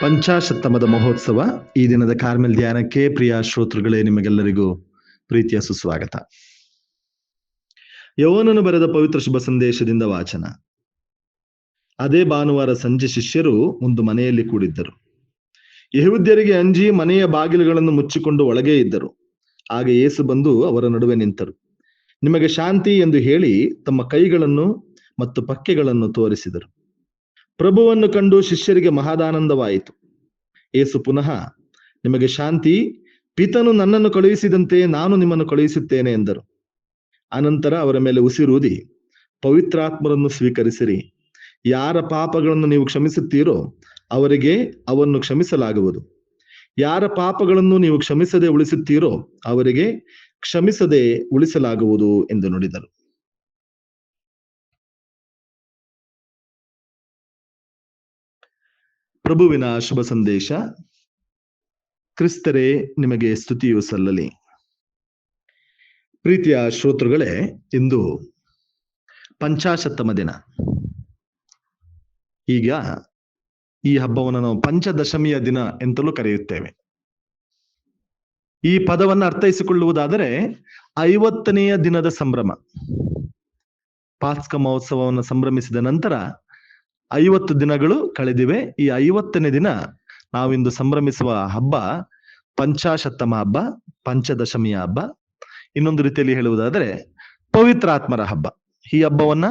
ಪಂಚಾಶತ್ತಮದ ಮಹೋತ್ಸವ ಈ ದಿನದ ಕಾರ್ಮೆಲ್ ಧ್ಯಾನಕ್ಕೆ ಪ್ರಿಯ ಶ್ರೋತೃಗಳೇ, ನಿಮಗೆಲ್ಲರಿಗೂ ಪ್ರೀತಿಯ ಸುಸ್ವಾಗತ. ಯೌವನನು ಬರೆದ ಪವಿತ್ರ ಶುಭ ಸಂದೇಶದಿಂದ ವಾಚನ. ಅದೇ ಭಾನುವಾರ ಸಂಜೆ ಶಿಷ್ಯರು ಒಂದು ಮನೆಯಲ್ಲಿ ಕೂಡಿದ್ದರು. ಯಹುದ್ಯರಿಗೆ ಅಂಜಿ ಮನೆಯ ಬಾಗಿಲುಗಳನ್ನು ಮುಚ್ಚಿಕೊಂಡು ಒಳಗೆ ಇದ್ದರು. ಆಗ ಯೇಸು ಬಂದು ಅವರ ನಡುವೆ ನಿಂತರು. ನಿಮಗೆ ಶಾಂತಿ ಎಂದು ಹೇಳಿ ತಮ್ಮ ಕೈಗಳನ್ನು ಮತ್ತು ಪಕ್ಕೆಗಳನ್ನು ತೋರಿಸಿದರು. ಪ್ರಭುವನ್ನು ಕಂಡು ಶಿಷ್ಯರಿಗೆ ಮಹಾದಾನಂದವಾಯಿತು. ಏಸು ಪುನಃ, ನಿಮಗೆ ಶಾಂತಿ, ಪಿತನು ನನ್ನನ್ನು ಕಳುಹಿಸಿದಂತೆ ನಾನು ನಿಮ್ಮನ್ನು ಕಳುಹಿಸುತ್ತೇನೆ ಎಂದರು. ಅನಂತರ ಅವರ ಮೇಲೆ ಉಸಿರೂದಿ, ಪವಿತ್ರಾತ್ಮರನ್ನು ಸ್ವೀಕರಿಸಿರಿ. ಯಾರ ಪಾಪಗಳನ್ನು ನೀವು ಕ್ಷಮಿಸುತ್ತೀರೋ ಅವರಿಗೆ ಅವನ್ನು ಕ್ಷಮಿಸಲಾಗುವುದು. ಯಾರ ಪಾಪಗಳನ್ನು ನೀವು ಕ್ಷಮಿಸದೆ ಉಳಿಸುತ್ತೀರೋ ಅವರಿಗೆ ಕ್ಷಮಿಸದೆ ಉಳಿಸಲಾಗುವುದು ಎಂದು ನುಡಿದರು. ಪ್ರಭುವಿನ ಶುಭ ಸಂದೇಶ. ಕ್ರಿಸ್ತರೇ, ನಿಮಗೆ ಸ್ತುತಿಯು ಸಲ್ಲಲಿ. ಪ್ರೀತಿಯ ಶ್ರೋತೃಗಳೇ, ಇಂದು ಪಂಚಾಶತ್ತಮ ದಿನ. ಈಗ ಈ ಹಬ್ಬವನ್ನು ನಾವು ಪಂಚದಶಮಿಯ ದಿನ ಎಂತಲೂ ಕರೆಯುತ್ತೇವೆ. ಈ ಪದವನ್ನು ಅರ್ಥೈಸಿಕೊಳ್ಳುವುದಾದರೆ ಐವತ್ತನೆಯ ದಿನದ ಸಂಭ್ರಮ. ಪಾಸ್ಕ ಮಹೋತ್ಸವವನ್ನು ಸಂಭ್ರಮಿಸಿದ ನಂತರ ಐವತ್ತು ದಿನಗಳು ಕಳೆದಿವೆ. ಈ ಐವತ್ತನೇ ದಿನ ನಾವಿಂದು ಸಂಭ್ರಮಿಸುವ ಹಬ್ಬ ಪಂಚಾಶತ್ತಮ ಹಬ್ಬ, ಪಂಚದಶಮಿಯ ಹಬ್ಬ. ಇನ್ನೊಂದು ರೀತಿಯಲ್ಲಿ ಹೇಳುವುದಾದರೆ ಪವಿತ್ರಾತ್ಮರ ಹಬ್ಬ. ಈ ಹಬ್ಬವನ್ನ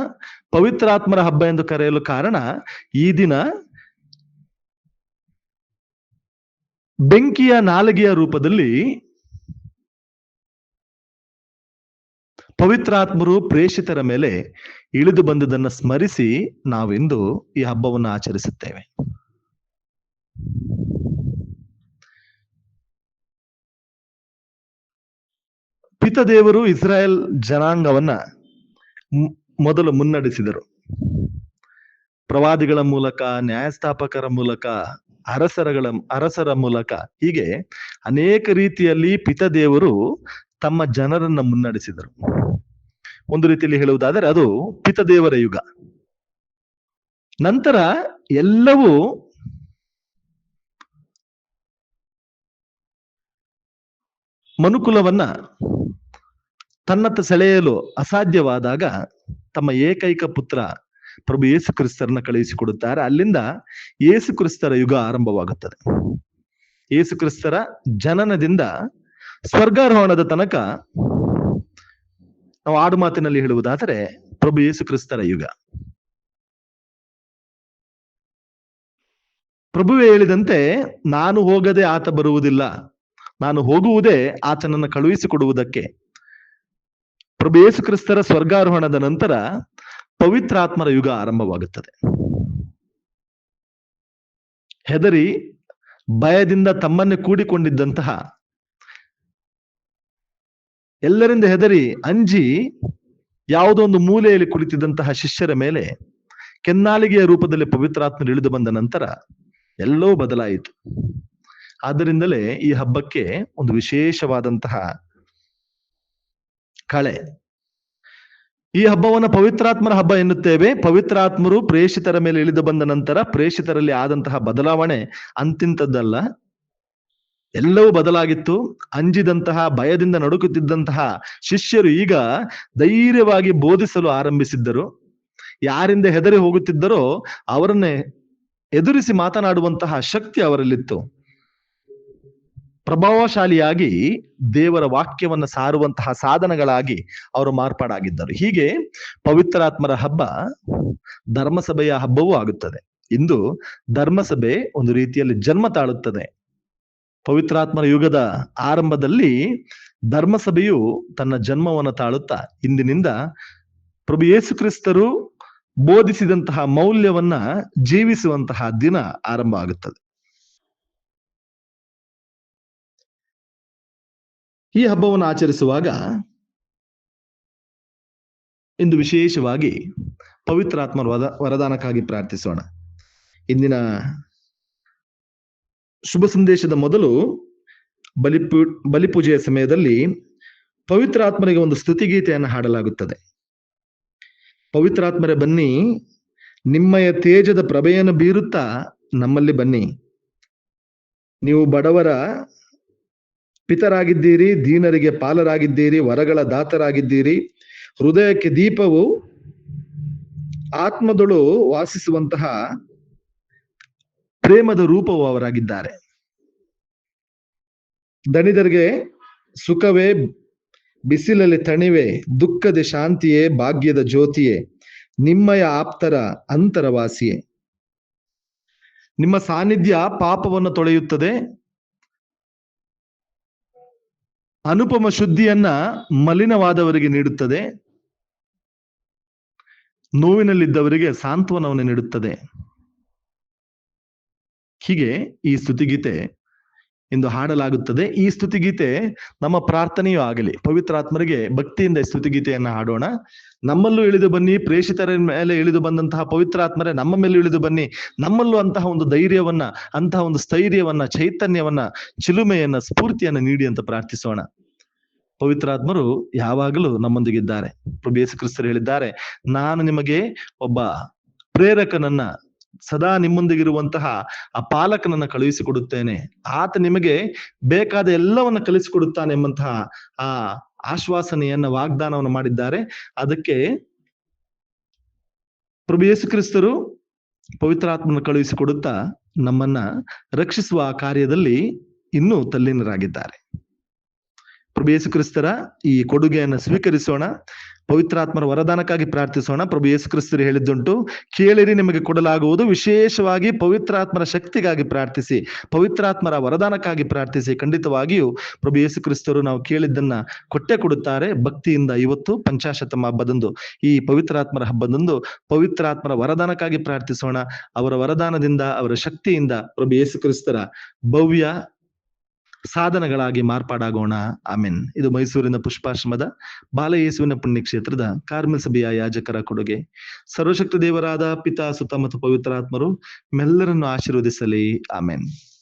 ಪವಿತ್ರಾತ್ಮರ ಹಬ್ಬ ಎಂದು ಕರೆಯಲು ಕಾರಣ ಈ ದಿನ ಬೆಂಕಿಯ ನಾಲಿಗೆಯ ರೂಪದಲ್ಲಿ ಪವಿತ್ರಾತ್ಮರು ಪ್ರೇಷಿತರ ಮೇಲೆ ಇಳಿದು ಬಂದದನ್ನು ಸ್ಮರಿಸಿ ನಾವಿಂದು ಈ ಹಬ್ಬವನ್ನು ಆಚರಿಸುತ್ತೇವೆ. ಪಿತದೇವರು ಇಸ್ರಾಯೇಲ್ ಜನಾಂಗವನ್ನ ಮೊದಲು ಮುನ್ನಡೆಸಿದರು. ಪ್ರವಾದಿಗಳ ಮೂಲಕ, ನ್ಯಾಯಸ್ಥಾಪಕರ ಮೂಲಕ, ಅರಸರಗಳ, ಅರಸರ ಮೂಲಕ ಹೀಗೆ ಅನೇಕ ರೀತಿಯಲ್ಲಿ ಪಿತದೇವರು ತಮ್ಮ ಜನರನ್ನ ಮುನ್ನಡೆಸಿದರು. ಒಂದು ರೀತಿಯಲ್ಲಿ ಹೇಳುವುದಾದರೆ ಅದು ಪಿತದೇವರ ಯುಗ. ನಂತರ ಎಲ್ಲವೂ ಮನುಕುಲವನ್ನ ತನ್ನತ್ತ ಸೆಳೆಯಲು ಅಸಾಧ್ಯವಾದಾಗ ತಮ್ಮ ಏಕೈಕ ಪುತ್ರ ಪ್ರಭು ಯೇಸು ಕ್ರಿಸ್ತರನ್ನ ಕಳುಹಿಸಿಕೊಡುತ್ತಾರೆ. ಅಲ್ಲಿಂದ ಯೇಸು ಕ್ರಿಸ್ತರ ಯುಗ ಆರಂಭವಾಗುತ್ತದೆ. ಯೇಸು ಕ್ರಿಸ್ತರ ಜನನದಿಂದ ಸ್ವರ್ಗಾರೋಹಣದ ತನಕ ನಾವು ಆಡು ಮಾತಿನಲ್ಲಿ ಹೇಳುವುದಾದರೆ ಪ್ರಭು ಯೇಸು ಕ್ರಿಸ್ತರ ಯುಗ. ಪ್ರಭುವೇ ಹೇಳಿದಂತೆ ನಾನು ಹೋಗದೆ ಆತ ಬರುವುದಿಲ್ಲ. ನಾನು ಹೋಗುವುದೇ ಆತನನ್ನು ಕಳುಹಿಸಿಕೊಡುವುದಕ್ಕೆ. ಪ್ರಭು ಯೇಸು ಕ್ರಿಸ್ತರ ಸ್ವರ್ಗಾರೋಹಣದ ನಂತರ ಪವಿತ್ರಾತ್ಮರ ಯುಗ ಆರಂಭವಾಗುತ್ತದೆ. ಹೆದರಿ ಭಯದಿಂದ ತಮ್ಮನ್ನೇ ಕೂಡಿಕೊಂಡಿದ್ದಂತಹ ಎಲ್ಲರಿಂದ ಹೆದರಿ ಅಂಜಿ ಯಾವುದೋ ಒಂದು ಮೂಲೆಯಲ್ಲಿ ಕುಳಿತಿದ್ದಂತಹ ಶಿಷ್ಯರ ಮೇಲೆ ಕೆನ್ನಾಲಿಗೆಯ ರೂಪದಲ್ಲಿ ಪವಿತ್ರಾತ್ಮನ ಇಳಿದು ಬಂದ ನಂತರ ಎಲ್ಲೋ ಬದಲಾಯಿತು. ಆದ್ದರಿಂದಲೇ ಈ ಹಬ್ಬಕ್ಕೆ ಒಂದು ವಿಶೇಷವಾದಂತಹ ಕಳೆ. ಈ ಹಬ್ಬವನ್ನ ಪವಿತ್ರಾತ್ಮರ ಹಬ್ಬ ಎನ್ನುತ್ತೇವೆ. ಪವಿತ್ರಾತ್ಮರು ಪ್ರೇಷಿತರ ಮೇಲೆ ಇಳಿದು ಬಂದ ನಂತರ ಪ್ರೇಷಿತರಲ್ಲಿ ಆದಂತಹ ಬದಲಾವಣೆ ಅಂತಿಂತದ್ದಲ್ಲ ಎಲ್ಲವೂ ಬದಲಾಗಿತ್ತು. ಅಂಜಿದಂತಹ, ಭಯದಿಂದ ನಡುಕುತ್ತಿದ್ದಂತಹ ಶಿಷ್ಯರು ಈಗ ಧೈರ್ಯವಾಗಿ ಬೋಧಿಸಲು ಆರಂಭಿಸಿದ್ದರು. ಯಾರಿಂದ ಹೆದರಿ ಹೋಗುತ್ತಿದ್ದರೋ ಅವರನ್ನೇ ಎದುರಿಸಿ ಮಾತನಾಡುವಂತಹ ಶಕ್ತಿ ಅವರಲ್ಲಿತ್ತು. ಪ್ರಭಾವಶಾಲಿಯಾಗಿ ದೇವರ ವಾಕ್ಯವನ್ನು ಸಾರುವಂತಹ ಸಾಧನಗಳಾಗಿ ಅವರು ಮಾರ್ಪಾಡಾಗಿದ್ದರು. ಹೀಗೆ ಪವಿತ್ರಾತ್ಮರ ಹಬ್ಬ ಧರ್ಮಸಭೆಯ ಹಬ್ಬವೂ ಆಗುತ್ತದೆ. ಇಂದು ಧರ್ಮಸಭೆ ಒಂದು ರೀತಿಯಲ್ಲಿ ಜನ್ಮ ತಾಳುತ್ತದೆ. ಪವಿತ್ರಾತ್ಮರ ಯುಗದ ಆರಂಭದಲ್ಲಿ ಧರ್ಮಸಭೆಯು ತನ್ನ ಜನ್ಮವನ್ನು ತಾಳುತ್ತಾ ಇಂದಿನಿಂದ ಪ್ರಭು ಯೇಸು ಕ್ರಿಸ್ತರು ಬೋಧಿಸಿದಂತಹ ಮೌಲ್ಯವನ್ನ ಜೀವಿಸುವಂತಹ ದಿನ ಆರಂಭ ಆಗುತ್ತದೆ. ಈ ಹಬ್ಬವನ್ನು ಆಚರಿಸುವಾಗ ಇಂದು ವಿಶೇಷವಾಗಿ ಪವಿತ್ರಾತ್ಮ ವರದಾನಕ್ಕಾಗಿ ಪ್ರಾರ್ಥಿಸೋಣ. ಇಂದಿನ ಶುಭ ಸಂದೇಶದ ಮೊದಲು ಬಲಿಪು, ಬಲಿಪೂಜೆಯ ಸಮಯದಲ್ಲಿ ಪವಿತ್ರಾತ್ಮರಿಗೆ ಒಂದು ಸ್ತುತಿಗೀತೆಯನ್ನು ಹಾಡಲಾಗುತ್ತದೆ. ಪವಿತ್ರಾತ್ಮರೇ ಬನ್ನಿ, ನಿಮ್ಮಯ ತೇಜದ ಪ್ರಭೆಯನ್ನು ಬೀರುತ್ತಾ ನಮ್ಮಲ್ಲಿ ಬನ್ನಿ. ನೀವು ಬಡವರ ಪಿತರಾಗಿದ್ದೀರಿ, ದೀನರಿಗೆ ಪಾಲರಾಗಿದ್ದೀರಿ, ವರಗಳ ದಾತರಾಗಿದ್ದೀರಿ. ಹೃದಯಕ್ಕೆ ದೀಪವು ಆತ್ಮದಳು ವಾಸಿಸುವಂತಹ ಪ್ರೇಮದ ರೂಪವು ಅವರಾಗಿದ್ದಾರೆ. ದಣಿದರಿಗೆ ಸುಖವೇ, ಬಿಸಿಲಲ್ಲಿ ತಣಿವೆ, ದುಃಖದ ಶಾಂತಿಯೇ, ಭಾಗ್ಯದ ಜ್ಯೋತಿಯೇ, ನಿಮ್ಮಯ ಆಪ್ತರ ಅಂತರವಾಸಿಯೇ. ನಿಮ್ಮ ಸಾನ್ನಿಧ್ಯ ಪಾಪವನ್ನು ತೊಳೆಯುತ್ತದೆ. ಅನುಪಮ ಶುದ್ಧಿಯನ್ನ ಮಲಿನವಾದವರಿಗೆ ನೀಡುತ್ತದೆ. ನೋವಿನಲ್ಲಿದ್ದವರಿಗೆ ಸಾಂತ್ವನವನ್ನು ನೀಡುತ್ತದೆ. ಹೀಗೆ ಈ ಸ್ತುತಿಗೀತೆ ಎಂದು ಹಾಡಲಾಗುತ್ತದೆ. ಈ ಸ್ತುತಿಗೀತೆ ನಮ್ಮ ಪ್ರಾರ್ಥನೆಯೂ ಆಗಲಿ ಪವಿತ್ರಾತ್ಮರಿಗೆ ಭಕ್ತಿಯಿಂದ ಸ್ತುತಿಗೀತೆಯನ್ನು ಹಾಡೋಣ. ನಮ್ಮಲ್ಲೂ ಇಳಿದು ಬನ್ನಿ, ಪ್ರೇಷಿತರ ಮೇಲೆ ಇಳಿದು ಬಂದಂತಹ ಪವಿತ್ರಾತ್ಮರೇ ನಮ್ಮ ಮೇಲೆ ಇಳಿದು ಬನ್ನಿ. ನಮ್ಮಲ್ಲೂ ಅಂತಹ ಒಂದು ಧೈರ್ಯವನ್ನ, ಅಂತಹ ಒಂದು ಸ್ಥೈರ್ಯವನ್ನ, ಚೈತನ್ಯವನ್ನ, ಚಿಲುಮೆಯನ್ನ, ಸ್ಫೂರ್ತಿಯನ್ನ ನೀಡಿ ಅಂತ ಪ್ರಾರ್ಥಿಸೋಣ. ಪವಿತ್ರಾತ್ಮರು ಯಾವಾಗಲೂ ನಮ್ಮೊಂದಿಗಿದ್ದಾರೆ. ಪ್ರಭು ಯೇಸು ಕ್ರಿಸ್ತರು ಹೇಳಿದ್ದಾರೆ, ನಾನು ನಿಮಗೆ ಒಬ್ಬ ಪ್ರೇರಕನನ್ನ ಸದಾ ನಿಮ್ಮೊಂದಿಗಿರುವಂತಹ ಆ ಪಾಲಕನನ್ನ ಕಳುಹಿಸಿಕೊಡುತ್ತೇನೆ. ಆತ ನಿಮಗೆ ಬೇಕಾದ ಎಲ್ಲವನ್ನ ಕಲಿಸಿಕೊಡುತ್ತಾನೆ ಎಂಬಂತಹ ಆ ಆಶ್ವಾಸನೆಯನ್ನ, ವಾಗ್ದಾನವನ್ನು ಮಾಡಿದ್ದಾರೆ. ಅದಕ್ಕೆ ಪ್ರಭು ಯೇಸು ಕ್ರಿಸ್ತರು ಪವಿತ್ರಾತ್ಮನ ಕಳುಹಿಸಿಕೊಡುತ್ತಾ ನಮ್ಮನ್ನ ರಕ್ಷಿಸುವ ಕಾರ್ಯದಲ್ಲಿ ಇನ್ನೂ ತಲ್ಲೀನರಾಗಿದ್ದಾರೆ. ಪ್ರಭು ಯೇಸು ಕ್ರಿಸ್ತರ ಈ ಕೊಡುಗೆಯನ್ನು ಸ್ವೀಕರಿಸೋಣ. ಪವಿತ್ರಾತ್ಮರ ವರದಾನಕ್ಕಾಗಿ ಪ್ರಾರ್ಥಿಸೋಣ. ಪ್ರಭು ಯೇಸು ಕ್ರಿಸ್ತರು ಹೇಳಿದ್ದುಂಟು. ಕೇಳಿರಿ, ನಿಮಗೆ ಕೊಡಲಾಗುವುದು. ವಿಶೇಷವಾಗಿ ಪವಿತ್ರಾತ್ಮರ ಶಕ್ತಿಗಾಗಿ ಪ್ರಾರ್ಥಿಸಿ, ಪವಿತ್ರಾತ್ಮರ ವರದಾನಕ್ಕಾಗಿ ಪ್ರಾರ್ಥಿಸಿ. ಖಂಡಿತವಾಗಿಯೂ ಪ್ರಭು ಯೇಸು ಕ್ರಿಸ್ತರು ನಾವು ಕೇಳಿದ್ದನ್ನ ಕೊಟ್ಟೆ ಕೊಡುತ್ತಾರೆ. ಭಕ್ತಿಯಿಂದ ಇವತ್ತು ಪಂಚಾಶತಮ ಹಬ್ಬದಂದು, ಈ ಪವಿತ್ರಾತ್ಮರ ಹಬ್ಬದಂದು ಪವಿತ್ರಾತ್ಮರ ವರದಾನಕ್ಕಾಗಿ ಪ್ರಾರ್ಥಿಸೋಣ. ಅವರ ವರದಾನದಿಂದ, ಅವರ ಶಕ್ತಿಯಿಂದ ಪ್ರಭು ಯೇಸು ಕ್ರಿಸ್ತರ ಭವ್ಯ ಸಾಧನಗಳಾಗಿ ಮಾರ್ಪಾಡಾಗೋಣ. ಆಮೆನ್. ಇದು ಮೈಸೂರಿನ ಪುಷ್ಪಾಶ್ರಮದ ಬಾಲಯೇಸುವಿನ ಪುಣ್ಯಕ್ಷೇತ್ರದ ಕಾರ್ಮಿಲ್ ಸಭೆಯ ಯಾಜಕರ ಕೊಡುಗೆ. ಸರ್ವಶಕ್ತ ದೇವರಾದ ಪಿತಾ ಸುತ್ತ ಮತ್ತು ಪವಿತ್ರಾತ್ಮರು, ಮೆಲ್ಲರನ್ನು ಆಶೀರ್ವದಿಸಲಿ. ಆಮೆನ್.